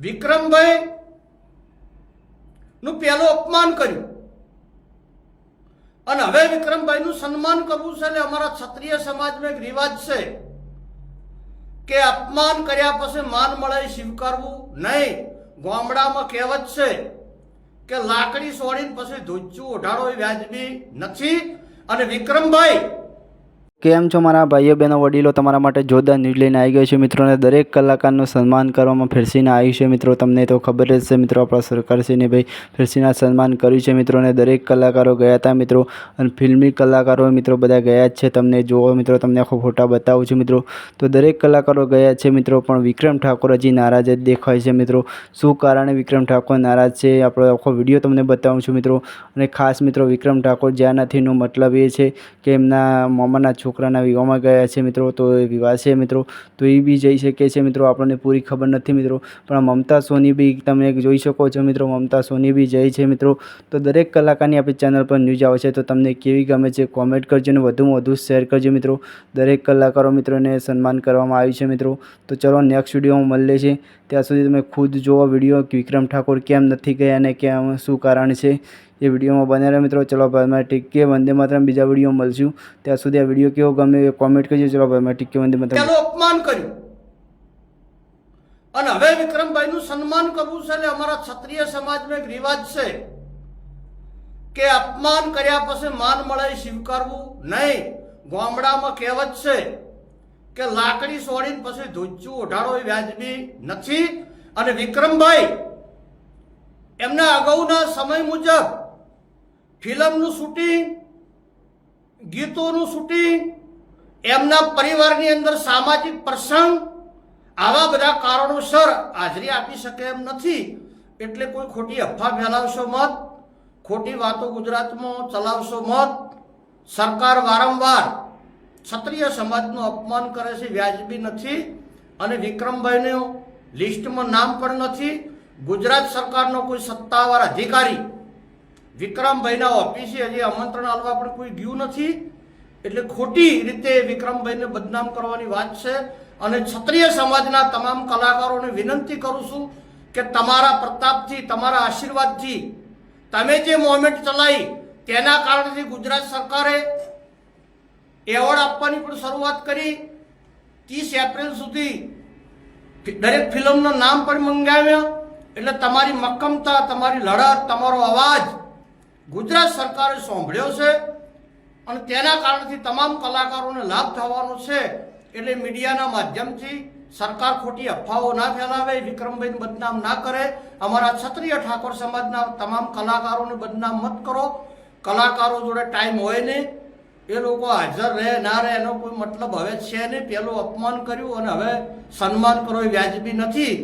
વિક્રમભાઈ નું પહેલું અપમાન કર્યું. અને હવે વિક્રમભાઈનું સન્માન કરવું છે એટલે અમારા ક્ષત્રિય સમાજમાં એક રિવાજ છે કે અપમાન કર્યા પછી માન મળે સ્વીકારવું નહીં. ગામડામાં કહેવત છે કે લાકડી સોડીને પછી ધોચ્યું ઓઢાડો એ વ્યાજબી નથી. અને વિક્રમભાઈ કેમ છો મારા ભાઈઓ બહેનો, વડીલો? તમારા માટે જોરદાર ન્યૂઝ લઈને આવી ગયો છે. મિત્રોને દરેક કલાકારનું સન્માન કરવામાં ફેરસીને આવ્યું છે. મિત્રો, તમને તો ખબર જ છે, મિત્રો, આપણા સરકારશ્રીને ભાઈ ફેરસીના સન્માન કર્યું છે. મિત્રોને દરેક કલાકારો ગયા હતા, મિત્રો, અને ફિલ્મી કલાકારો મિત્રો બધા ગયા જ છે. તમને જોવો મિત્રો, તમને આખો ફોટા બતાવું છું, મિત્રો. તો દરેક કલાકારો ગયા છે, મિત્રો, પણ વિક્રમ ઠાકોર હજી નારાજ જ દેખાય છે, મિત્રો. શું કારણે વિક્રમ ઠાકોર નારાજ છે? આપણો આખો વીડિયો તમને બતાવું છું, મિત્રો. અને ખાસ મિત્રો, વિક્રમ ઠાકોર જ્યાં નથીનો મતલબ એ છે કે એમના મામાના છોકરાના વિવાહમાં ગયા છે મિત્રો, તો એ વિવાહ છે મિત્રો. તો એ બી જઈ શકે છે મિત્રો, આપણને પૂરી ખબર નથી મિત્રો. પણ મમતા સોની બી તમે જોઈ શકો છો મિત્રો, મમતા સોની બી જઈ છે મિત્રો. તો દરેક કલાકારની આપણી ચેનલ પર ન્યૂઝ આવે છે, તો તમને કેવી ગમે છે કોમેન્ટ કરજો અને વધુમાં વધુ શેર કરજો મિત્રો. દરેક કલાકારો મિત્રોને સન્માન કરવામાં આવ્યું છે મિત્રો. તો ચલો નેક્સ્ટ વિડીયોમાં મળીએ છીએ. ત્યાં સુધી તમે ખુદ જોવો વીડિયો. વિક્રમ ઠાકોર કેમ નથી ગયા અને કેમ, શું કારણ છે? એ વિડીયોમાં બન્યા રહે મિત્રો. ચલો ભાઈ મારે ટીકે વંદે માતરમ. બીજા વીડિયો મળશું. ત્યાં સુધી આ વીડિયો કેવો ગમે એ કોમેન્ટ કરજો. ચલો ભાઈ મારે ટીકે વંદે માતરમ. અપમાન કર્યું. અને હવે વિક્રમભાઈનું સન્માન કરવું છે એટલે અમારા ક્ષત્રિય સમાજમાં એક રિવાજ છે કે અપમાન કર્યા પછી માન મળે સ્વીકારવું નહીં. ગામડામાં કહેવત છે કે લાકડી સોડીને પછી ધોચ્યું ઓઢાડો એ વ્યાજબી નથી. અને વિક્રમભાઈ, એમના અગાઉના સમય મુજબ ફિલ્મનું શૂટિંગ, ગીતોનું શૂટિંગ, એમના પરિવારની અંદર સામાજિક પ્રસંગ, આવા બધા કારણોસર હાજરી આપી શકે એમ નથી. એટલે કોઈ ખોટી અફવા ફેલાવશો મત, ખોટી વાતો ગુજરાતમાં ચલાવશો મત. સરકાર વારંવાર ક્ષત્રિય સમાજનું અપમાન કરે છે વ્યાજબી નથી. અને વિક્રમભાઈનું લિસ્ટમાં નામ પણ નથી. ગુજરાત સરકારનો કોઈ સત્તાવાર અધિકારી વિક્રમભાઈના ઓફિસે હજી આમંત્રણ આવવા પણ કોઈ ગયું નથી. એટલે ખોટી રીતે વિક્રમભાઈને બદનામ કરવાની વાત છે. અને ક્ષત્રિય સમાજના તમામ કલાકારોને વિનંતી કરું છું કે તમારા પ્રતાપથી, તમારા આશીર્વાદથી તમે જે મોમેન્ટ ચલાવી, તેના કારણથી ગુજરાત સરકારે એવોર્ડ આપવાની પણ શરૂઆત કરી. ત્રીસ એપ્રિલ સુધી દરેક ફિલ્મનું નામ પણ મંગાવ્યા. એટલે તમારી મક્કમતા, તમારી લડત, તમારો અવાજ ગુજરાત સરકારે સાંભળ્યો છે અને તેના કારણથી તમામ કલાકારોને લાભ થવાનો છે એટલે મીડિયાના માધ્યમથી સરકાર ખોટી અફવાઓ ના ફેલાવે વિક્રમભાઈને બદનામ ના કરે. અમારા ક્ષત્રિય ઠાકોર સમાજના તમામ કલાકારોને બદનામ મત કરો. કલાકારો જોડે ટાઈમ હોય નહીં. એ લોકો હાજર રહે, ના રહે, એનો કોઈ મતલબ હવે છે નહીં. પેલું અપમાન કર્યું અને હવે સન્માન કરો એ વ્યાજબી નથી.